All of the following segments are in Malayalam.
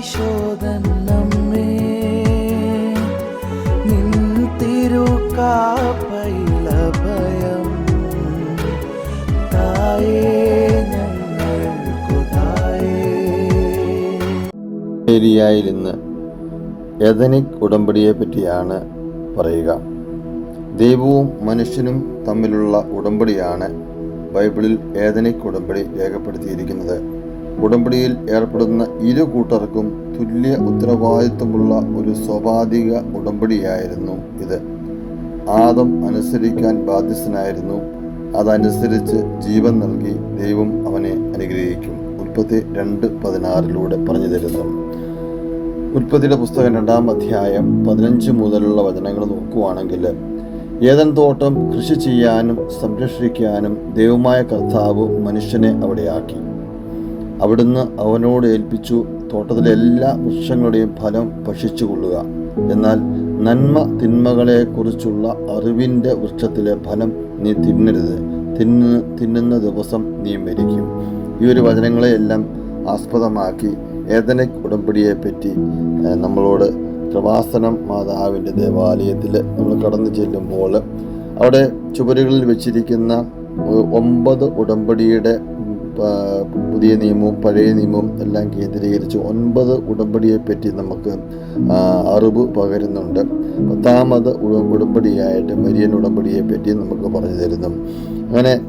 ഈശോദൻ നമ്മേ. നിൻ തിരുക്കാപ്പയിലഭയം. തായേ ഏരിയയിൽ ഇന്ന് എതനിക് ഉടമ്പടിയെ പറ്റിയാണ് പറയുക. ദൈവവും മനുഷ്യനും തമ്മിലുള്ള ഉടമ്പടിയാണ് ബൈബിളിൽ ഏതനിക് ഉടമ്പടി രേഖപ്പെടുത്തിയിരിക്കുന്നത്. ഉടമ്പടിയിൽ ഏർപ്പെടുന്ന ഇരു കൂട്ടർക്കും തുല്യ ഉത്തരവാദിത്വമുള്ള ഒരു സ്വാഭാവിക ഉടമ്പടിയായിരുന്നു ഇത്. ആദം അനുസരിക്കാൻ ബാധ്യസ്ഥനായിരുന്നു. അതനുസരിച്ച് ജീവൻ നൽകി ദൈവം അവനെ അനുഗ്രഹിക്കും. ഉൽപ്പത്തി രണ്ട് പതിനാറിലൂടെ പറഞ്ഞു തരുന്നു. ഉൽപ്പത്തിയുടെ പുസ്തകം രണ്ടാം അധ്യായം പതിനഞ്ച് മുതലുള്ള വചനങ്ങൾ നോക്കുവാണെങ്കിൽ ഏതൻ തോട്ടം കൃഷി ചെയ്യാനും സംരക്ഷിക്കാനും ദൈവമായ കർത്താവ് മനുഷ്യനെ അവിടെയാക്കി. അവിടുന്ന് അവനോട് ഏൽപ്പിച്ചു തോട്ടത്തിലെ എല്ലാ വൃക്ഷങ്ങളുടെയും ഫലം ഭക്ഷിച്ചു കൊള്ളുക എന്നാൽ നന്മ തിന്മകളെക്കുറിച്ചുള്ള അറിവിന്റെ വൃക്ഷത്തിലെ ഫലം നീ തിന്നരുത്. തിന്ന് തിന്നുന്ന ദിവസം നീ മരിക്കും. ഈ ഒരു വചനങ്ങളെയെല്ലാം ആസ്പദമാക്കി ഏതനിക് ഉടമ്പടിയെ പറ്റി നമ്മളോട് കൃപാസനം മാതാവിന്റെ ദേവാലയത്തിൽ നമ്മൾ കടന്നു ചെല്ലുമ്പോൾ അവിടെ ചുവരുകളിൽ വെച്ചിരിക്കുന്ന ഒമ്പത് ഉടമ്പടിയുടെ പുതിയ നിയമവും പഴയ നിയമവും എല്ലാം കേന്ദ്രീകരിച്ച് ഒൻപത് ഉടമ്പടിയെ പറ്റി നമുക്ക് അറിവ് പകരുന്നുണ്ട്. പത്താമത് ഉട- ഉടമ്പടിയായിട്ട് മരിയൻ ഉടമ്പടിയെ പറ്റി നമുക്ക് പറഞ്ഞു തരുന്നു. അങ്ങനെ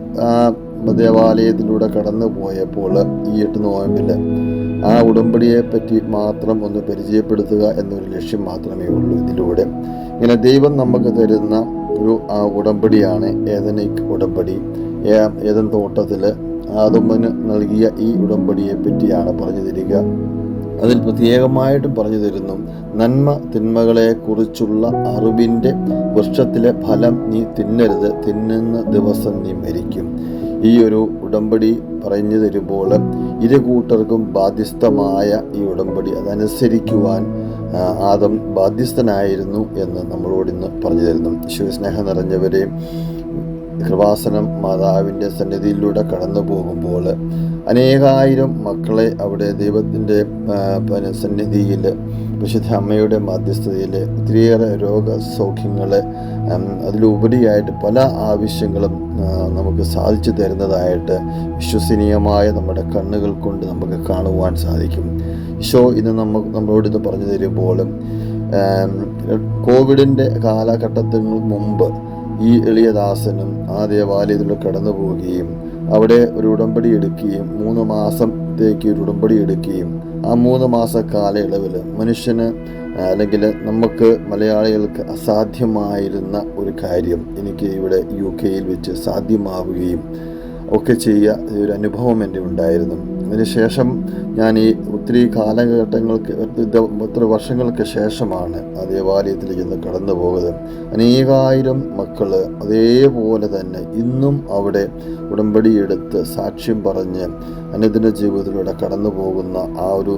ദേവാലയത്തിലൂടെ കടന്നു പോയപ്പോൾ ഈ എട്ട് നോയമ്പിൽ ആ ഉടമ്പടിയെ പറ്റി മാത്രം ഒന്ന് പരിചയപ്പെടുത്തുക എന്നൊരു ലക്ഷ്യം മാത്രമേ ഉള്ളൂ ഇതിലൂടെ. ഇങ്ങനെ ദൈവം നമുക്ക് തരുന്ന ഒരു ഉടമ്പടിയാണ് ഏതനിക് ഉടമ്പടി. ഏതൻ തോട്ടത്തിൽ ആദമ്മന് നൽകിയ ഈ ഉടമ്പടിയെ പറ്റിയാണ് പറഞ്ഞു തരിക. അതിൽ പ്രത്യേകമായിട്ടും പറഞ്ഞു തരുന്നു നന്മ തിന്മകളെ കുറിച്ചുള്ള അറിവിന്റെ വൃക്ഷത്തിലെ ഫലം നീ തിന്നരുത് തിന്നുന്ന ദിവസം നീ മരിക്കും. ഈ ഒരു ഉടമ്പടി പറഞ്ഞു തരുമ്പോൾ ഇരു കൂട്ടർക്കും ബാധ്യസ്ഥമായ ഈ ഉടമ്പടി അതനുസരിക്കുവാൻ ആദം ബാധ്യസ്ഥനായിരുന്നു എന്ന് നമ്മളോട് ഇന്ന് പറഞ്ഞു തരുന്നു. ശിവസ്നേഹം നിറഞ്ഞവരെ കൃപാസനം മാതാവിന്റെ സന്നിധിയിലൂടെ കടന്നു പോകുമ്പോൾ അനേകായിരം മക്കളെ അവിടെ ദൈവത്തിന്റെ പിന്നെ സന്നിധിയിൽ വിശുദ്ധ അമ്മയുടെ മധ്യസ്ഥതയിൽ ഒത്തിരിയേറെ രോഗസൗഖ്യങ്ങൾ അതിലുപരിയായിട്ട് പല ആവശ്യങ്ങളും നമുക്ക് സാധിച്ചു തരുന്നതായിട്ട് വിശ്വസനീയമായ നമ്മുടെ കണ്ണുകൾ കൊണ്ട് നമുക്ക് കാണുവാൻ സാധിക്കും. ഈശോ ഇന്ന് നമുക്ക് നമ്മളോട് ഇത് പറഞ്ഞു തരുമ്പോൾ കോവിഡിന്റെ കാലഘട്ടത്തിന് മുമ്പ് ഈ എളിയദാസനും ആ ദേവാലയത്തിലൂടെ കടന്നു പോവുകയും അവിടെ ഒരു ഉടമ്പടി എടുക്കുകയും മൂന്ന് മാസത്തേക്ക് ഒരു ഉടമ്പടി എടുക്കുകയും ആ മൂന്ന് മാസ കാലയളവിൽ മനുഷ്യന് അല്ലെങ്കിൽ നമുക്ക് മലയാളികൾക്ക് അസാധ്യമായിരുന്ന ഒരു കാര്യം എനിക്ക് ഇവിടെ യു കെയിൽ വെച്ച് സാധ്യമാവുകയും ഒക്കെ ചെയ്യുക ഒരു അനുഭവം എന്റെ ഉണ്ടായിരുന്നു. അതിനുശേഷം ഞാൻ ഈ ഒത്തിരി കാലഘട്ടങ്ങൾക്ക് ഒത്തിരി വർഷങ്ങൾക്ക് ശേഷമാണ് ആ ദേവാലയത്തിലേക്ക് ഇന്ന് കടന്നു പോകുന്നത്. അനേകായിരം മക്കൾ അതേപോലെ തന്നെ ഇന്നും അവിടെ ഉടമ്പടിയെടുത്ത് സാക്ഷ്യം പറഞ്ഞ് അനുദിന ജീവിതത്തിലൂടെ കടന്നു പോകുന്ന ആ ഒരു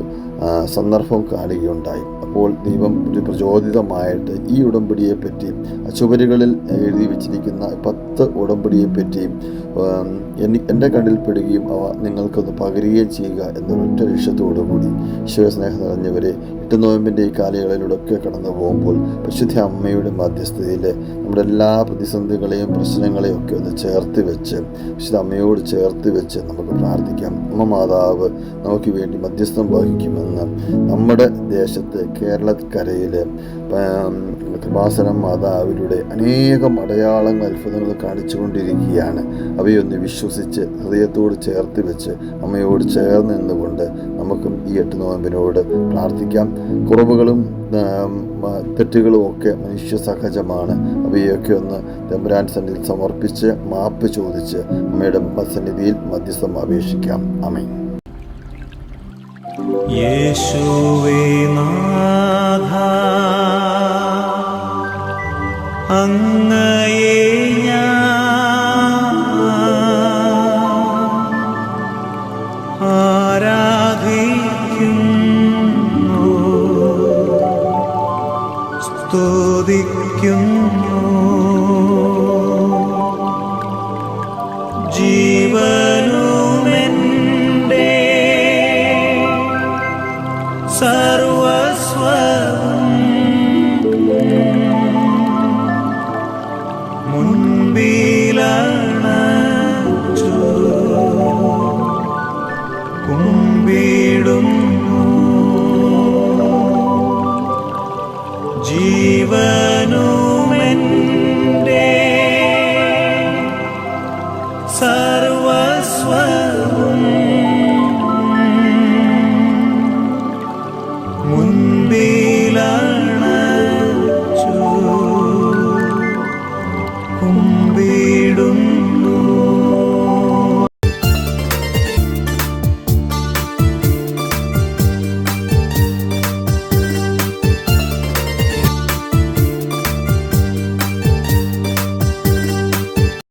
സന്ദർഭം കാണുകയുണ്ടായി. അപ്പോൾ ദൈവം ഒരു പ്രചോദിതമായിട്ട് ഈ ഉടമ്പടിയെ പറ്റി ആ ചുവരുകളിൽ എഴുതി വെച്ചിരിക്കുന്ന പത്ത് ഉടമ്പടിയെ പറ്റി എനി- എന്റെ കണ്ണിൽ പെടുകയും അവ നിങ്ങൾക്കൊന്ന് പകരുകയും ചെയ്യുക എന്നൊരൊറ്റ ലക്ഷ്യത്തോടു കൂടി ശിവസ്നേഹം നിറഞ്ഞവരെ എട്ട് നോയമ്പിന്റെ ഈ കാലയളവിലൂടെയൊക്കെ കടന്നു പോകുമ്പോൾ പരിശുദ്ധ അമ്മയുടെ മധ്യസ്ഥതയിൽ നമ്മുടെ എല്ലാ പ്രതിസന്ധികളെയും പ്രശ്നങ്ങളെയും ഒക്കെ ഒന്ന് ചേർത്ത് വെച്ച് പരിശുദ്ധ അമ്മയോട് ചേർത്ത് വെച്ച് നമുക്ക് പ്രാർത്ഥിക്കാം. അമ്മ മാതാവ് നമുക്ക് വേണ്ടി മധ്യസ്ഥം വഹിക്കുമെന്ന് നമ്മുടെ ദേശത്ത് കേരളക്കരയിൽ കൃപാസനം മാതാവിലൂടെ അനേകം അടയാളങ്ങൾ അത്ഭുതങ്ങൾ കാണിച്ചുകൊണ്ടിരിക്കുകയാണ്. അവയൊന്ന് വിശ്വസിച്ച് ഹൃദയത്തോട് ചേർത്ത് വെച്ച് അമ്മയോട് ചേർന്ന് നിന്നുകൊണ്ട് നമുക്കും ഈ എട്ട് നോയമ്പിനോട് പ്രാർത്ഥിക്കാം. കുറവുകളും തെറ്റുകളും ഒക്കെ മനുഷ്യ സഹജമാണ്. അവയൊക്കെ ഒന്ന് തെമ്പുരാൻ സന്നിധിയിൽ സമർപ്പിച്ച് മാപ്പ് ചോദിച്ച് അമ്മയുടെ സന്നിധിയിൽ മധ്യസ്ഥം അപേക്ഷിക്കാം. അമ്മ യേശുവേ അങ്ങയെ സ്തുതിക്കുന്നു. മുൻപിലണച്ചു